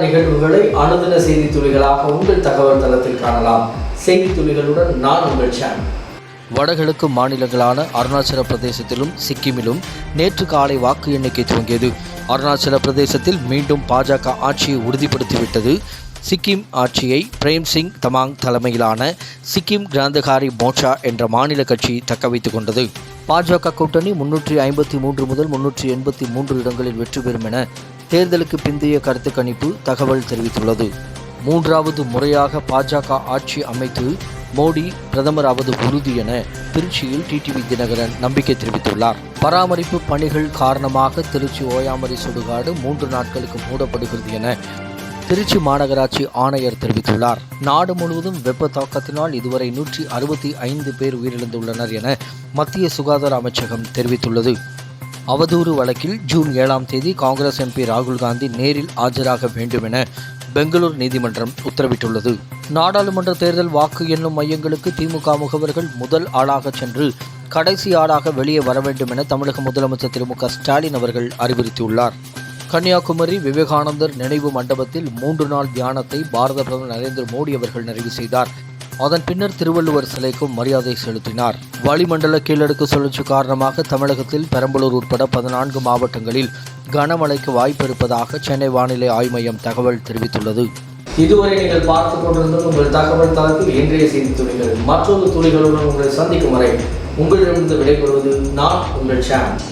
நிகழ்வுகளை அனுதின செய்தி துளிகளாக உங்கள் தகவல் தளத்தில் காணலாம். செய்தி துளிகளுடன் நான் உங்கள் சேனல். வடகிழக்கு மாநிலங்களான அருணாச்சல பிரதேசத்திலும் சிக்கிமிலும் நேற்று காலை வாக்கு எண்ணிக்கை துவங்கியது. அருணாச்சல பிரதேசத்தில் மீண்டும் பாஜக ஆட்சியை உறுதிப்படுத்திவிட்டது. சிக்கிம் ஆட்சியை பிரேம் சிங் தமாங் தலைமையிலான சிக்கிம் கிராந்தகாரி மோர்ச்சா என்ற மாநில கட்சி தக்கவைத்துக் கொண்டது. பாஜக கூட்டணி முன்னூற்றி ஐம்பத்தி மூன்று முதல் முன்னூற்றி எண்பத்தி மூன்று இடங்களில் வெற்றி பெறும் என தேர்தலுக்கு பிந்தைய கருத்து கணிப்பு தகவல் தெரிவித்துள்ளது. மூன்றாவது முறையாக பாஜக ஆட்சி அமைத்து மோடி பிரதமராவது உறுதி என திருச்சியில் டிடிவி தினகரன் நம்பிக்கை தெரிவித்துள்ளார். பராமரிப்பு பணிகள் காரணமாக திருச்சி ஓயாமரி சுடுகாடு மூன்று நாட்களுக்கு மூடப்படுகிறது என திருச்சி மாநகராட்சி ஆணையர் தெரிவித்துள்ளார். நாடு முழுவதும் வெப்ப தாக்கத்தினால் இதுவரை நூற்றி அறுபத்தி ஐந்து பேர் உயிரிழந்துள்ளனர் என மத்திய சுகாதார அமைச்சகம் தெரிவித்துள்ளது. அவதூறு வழக்கில் ஜூன் ஏழாம் தேதி காங்கிரஸ் எம்பி ராகுல் காந்தி நேரில் ஆஜராக வேண்டும் என பெங்களூர் நீதிமன்றம் உத்தரவிட்டுள்ளது. நாடாளுமன்ற தேர்தல் வாக்கு எண்ணும் மையங்களுக்கு திமுக முகவர்கள் முதல் ஆளாக சென்று கடைசி ஆளாக வெளியே வர வேண்டும் என தமிழக முதலமைச்சர் திரு மு க ஸ்டாலின் அவர்கள் அறிவுறுத்தியுள்ளார். கன்னியாகுமரி விவேகானந்தர் நினைவு மண்டபத்தில் மூன்று நாள் தியானத்தை பாரத பிரதமர் நரேந்திர மோடி அவர்கள் நிறைவு செய்தார். அதன் பின்னர் திருவள்ளுவர் சிலைக்கும் மரியாதை செலுத்தினார். வளிமண்டல கீழடுக்கு சுழற்சி காரணமாக தமிழகத்தில் பெரம்பலூர் உட்பட பதினான்கு மாவட்டங்களில் கனமழைக்கு வாய்ப்பு இருப்பதாக சென்னை வானிலை ஆய்வு மையம் தகவல் தெரிவித்துள்ளது. இதுவரை நீங்கள் பார்த்து கொண்டிருந்தது உங்கள் தகவல் தளத்தில் இன்றைய செய்தி துளிகள் மற்றொரு துளிகளுடன் உங்களை சந்திக்கும் வரை உங்களிடமிருந்து விடைபெறுவது நான் உங்கள் சேனல்